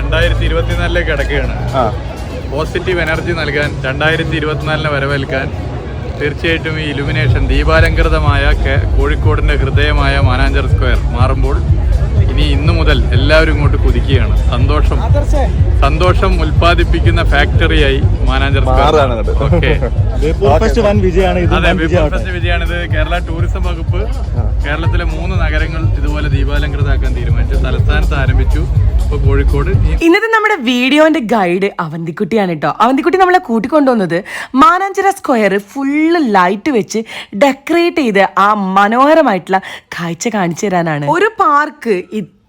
രണ്ടായിരത്തി ഇരുപത്തിനാലിലേക്ക് കിടക്കുകയാണ്. Positive energy നൽകാൻ രണ്ടായിരത്തി ഇരുപത്തിനാലിനെ വരവേൽക്കാൻ തീർച്ചയായിട്ടും ഈ ഇലുമിനേഷൻ ദീപാലങ്കൃതമായ കോഴിക്കോടിന്റെ കോഴിക്കോടിന്റെ ഹൃദയമായ മാനാഞ്ചർ സ്ക്വയർ മാറുമ്പോൾ ഇനി ഇന്നു മുതൽ എല്ലാവരും ഇങ്ങോട്ട് കുതിക്കുകയാണ്. സന്തോഷം. സന്തോഷം ഉൽപ്പാദിപ്പിക്കുന്ന ഫാക്ടറിയായി മാനാഞ്ചർ. ഓക്കെ. ഇത് അതെ ബിഫോർ വിജയമാവട്ടെ കേരള ടൂറിസം വകുപ്പ് കേരളത്തിലെ മൂന്ന് നഗരങ്ങൾ ഇതുപോലെ ദീപാലങ്കൃതാക്കാൻ തീരുമാനിച്ചു. തലസ്ഥാനത്ത് ആരംഭിച്ചു. ഇപ്പൊ കോഴിക്കോട്. ഇന്നത്തെ നമ്മുടെ വീഡിയോന്റെ ഗൈഡ് അവന്തിക്കുട്ടിയാണ് കേട്ടോ. അവന്തിക്കുട്ടി നമ്മളെ കൂട്ടിക്കൊണ്ടുവന്നത് മാനാഞ്ചിറ സ്ക്വയർ ഫുള്ള് ലൈറ്റ് വെച്ച് ഡെക്കറേറ്റ് ചെയ്ത് ആ മനോഹരമായിട്ടുള്ള കാഴ്ച കാണിച്ചു തരാനാണ്. ഒരു പാർക്ക്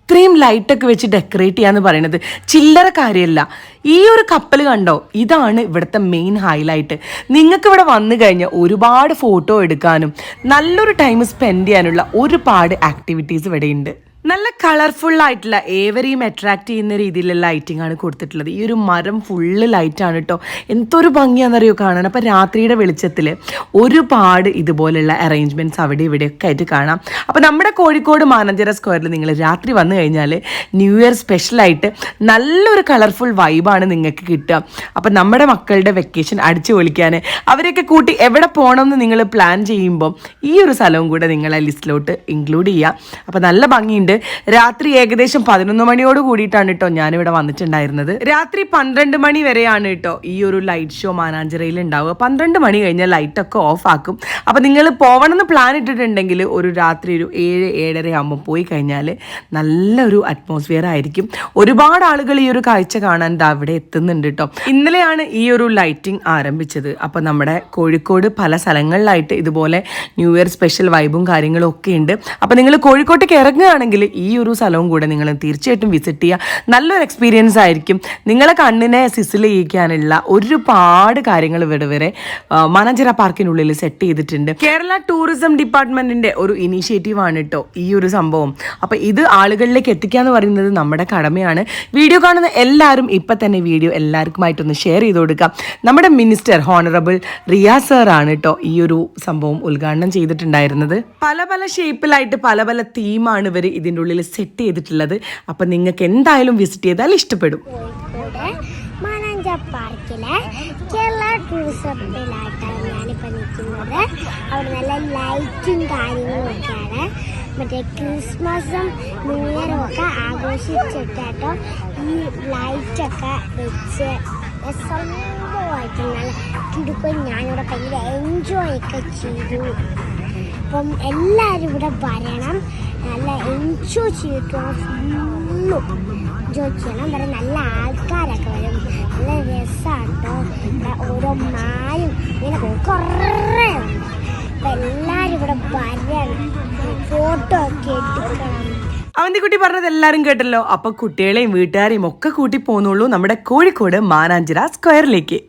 ഇത്രയും ലൈറ്റൊക്കെ വെച്ച് ഡെക്കറേറ്റ് ചെയ്യാന്ന് പറയുന്നത് ചില്ലറ കാര്യമല്ല ഈ ഒരു കപ്പൽ കണ്ടോ? ഇതാണ് ഇവിടുത്തെ മെയിൻ ഹൈലൈറ്റ് നിങ്ങൾക്ക് ഇവിടെ വന്നു കഴിഞ്ഞാൽ ഒരുപാട് ഫോട്ടോ എടുക്കാനും നല്ലൊരു ടൈം സ്പെൻഡ് ചെയ്യാനുള്ള ഒരുപാട് ആക്ടിവിറ്റീസ് ഇവിടെ ഉണ്ട് നല്ല കളർഫുൾ ആയിട്ടുള്ള ഏവരെയും അട്രാക്ട് ചെയ്യുന്ന രീതിയിലുള്ള ലൈറ്റിംഗ് ആണ് കൊടുത്തിട്ടുള്ളത്. ഈ ഒരു മരം ഫുള്ള് ലൈറ്റാണ് കേട്ടോ എന്തൊരു ഭംഗിയാണെന്നറിയോ കാണാൻ? അപ്പോൾ രാത്രിയുടെ വെളിച്ചത്തിൽ ഒരുപാട് ഇതുപോലുള്ള അറേഞ്ച്മെന്റ്സ് അവിടെ ഇവിടെയൊക്കെ ആയിട്ട് കാണാം. അപ്പോൾ നമ്മുടെ കോഴിക്കോട് മാനഞ്ചര സ്ക്വയറിൽ നിങ്ങൾ രാത്രി വന്നു കഴിഞ്ഞാൽ ന്യൂ ഇയർ സ്പെഷ്യലായിട്ട് നല്ലൊരു കളർഫുൾ വൈബാണ് നിങ്ങൾക്ക് കിട്ടുക. അപ്പം നമ്മുടെ മക്കളുടെ വെക്കേഷൻ അടിച്ചു പൊളിക്കാൻ അവരെയൊക്കെ കൂട്ടി എവിടെ പോകണമെന്ന് നിങ്ങൾ പ്ലാൻ ചെയ്യുമ്പോൾ ഈ ഒരു സ്ഥലവും കൂടെ നിങ്ങളെ ലിസ്റ്റിലോട്ട് ഇൻക്ലൂഡ് ചെയ്യുക അപ്പോൾ നല്ല ഭംഗിയുണ്ട്. രാത്രി ഏകദേശം പതിനൊന്ന് മണിയോട് കൂടിയിട്ടാണ് കേട്ടോ ഞാനിവിടെ വന്നിട്ടുണ്ടായിരുന്നത്. രാത്രി പന്ത്രണ്ട് മണി വരെയാണ് കേട്ടോ ഈ ഒരു ലൈറ്റ് ഷോ മാനാഞ്ചിറയിൽ ഉണ്ടാവുക. പന്ത്രണ്ട് മണി കഴിഞ്ഞാൽ ലൈറ്റൊക്കെ ഓഫ് ആക്കും. അപ്പോൾ നിങ്ങൾ പോകണമെന്ന് പ്ലാൻ ഇട്ടിട്ടുണ്ടെങ്കിൽ ഒരു രാത്രി ഒരു ഏഴ് ഏഴര ആകുമ്പോൾ പോയി കഴിഞ്ഞാൽ നല്ലൊരു അറ്റ്മോസ്ഫിയർ ആയിരിക്കും. ഒരുപാട് ആളുകൾ ഈ ഒരു കാഴ്ച കാണാൻ അവിടെ എത്തുന്നുണ്ട് കേട്ടോ ഇന്നലെയാണ് ഈ ഒരു ലൈറ്റിംഗ് ആരംഭിച്ചത്. അപ്പോൾ നമ്മുടെ കോഴിക്കോട് പല സ്ഥലങ്ങളിലായിട്ട് ഇതുപോലെ ന്യൂ ഇയർ സ്പെഷ്യൽ വൈബും കാര്യങ്ങളും ഒക്കെ ഉണ്ട്. അപ്പോൾ നിങ്ങൾ കോഴിക്കോട്ടേക്ക് ഇറങ്ങുകയാണെങ്കിൽ ഈ ഒരു സ്ഥലവും കൂടെ നിങ്ങൾ തീർച്ചയായിട്ടും വിസിറ്റ് ചെയ്യുക നല്ലൊരു എക്സ്പീരിയൻസ് ആയിരിക്കും. നിങ്ങളെ കണ്ണിനെ സിസിൽ ചെയ്യിക്കാനുള്ള ഒരുപാട് കാര്യങ്ങൾ ഇവിടെ വരെ മാനാഞ്ചിറ പാർക്കിനുള്ളിൽ സെറ്റ് ചെയ്തിട്ടുണ്ട്. കേരള ടൂറിസം ഡിപ്പാർട്ട്മെന്റിന്റെ ഒരു ഇനീഷ്യേറ്റീവ് ആണ് കേട്ടോ ഈ ഒരു സംഭവം. അപ്പോൾ ഇത് ആളുകളിലേക്ക് എത്തിക്കുക എന്ന് പറയുന്നത് നമ്മുടെ കടമയാണ്. വീഡിയോ കാണുന്ന എല്ലാവരും ഇപ്പം തന്നെ വീഡിയോ എല്ലാവർക്കുമായിട്ടൊന്ന് ഷെയർ ചെയ്ത് കൊടുക്കാം. നമ്മുടെ മിനിസ്റ്റർ ഹോണറബിൾ റിയ സർ ആണ് കേട്ടോ ഈ ഒരു സംഭവം ഉദ്ഘാടനം ചെയ്തിട്ടുണ്ടായിരുന്നത്. പല പല ഷേപ്പിലായിട്ട് പല പല തീമാണ് ഇവർ ഇതിന്റെ ഉള്ളിൽ സെറ്റ് ചെയ്തിട്ടുള്ളത്. അപ്പം നിങ്ങൾക്ക് എന്തായാലും വിസിറ്റ് ചെയ്താൽ ഇഷ്ടപ്പെടും. പാർക്കിലെ കേരള ടൂറിസത്തിലായിട്ടാണ് ഞാനിപ്പോൾ നിൽക്കുന്നത്. അവിടെ നല്ല ലൈറ്റും കാര്യങ്ങളും ഒക്കെയാണ് മറ്റേ ക്രിസ്മസും ന്യൂ ഇയറും ഒക്കെ ആഘോഷിച്ചിട്ടോ ഈ ലൈറ്റൊക്കെ വെച്ച് സംഭവമായിട്ട് നല്ല കിടുക്കും ഞാനിവിടെ ഭയങ്കര എൻജോയ് ഒക്കെ ചെയ്തു. അപ്പം എല്ലാവരും ഇവിടെ വരണം. നല്ല എൻജോയ് ചെയ്തിട്ട് ഫുള്ളും എൻജോയ് ചെയ്യണം. ഇവിടെ നല്ല ആൾക്കാരൊക്കെ വരും. നല്ല രസമാണ് കേട്ടോ ഇവിടെ ഓരോ മായും ഇങ്ങനെ കുറേ ഉണ്ട്. അപ്പം എല്ലാവരും ഇവിടെ വരണം. ഫോട്ടോ ഒക്കെ എടുക്കണം. അവന്തിക്കുട്ടി പറഞ്ഞത് എല്ലാവരും കേട്ടല്ലോ. അപ്പൊ കുട്ടികളെയും വീട്ടുകാരെയും ഒക്കെ കൂട്ടി പോന്നുള്ളൂ നമ്മുടെ കോഴിക്കോട് മാനാഞ്ചിറ സ്ക്വയറിലേക്ക്.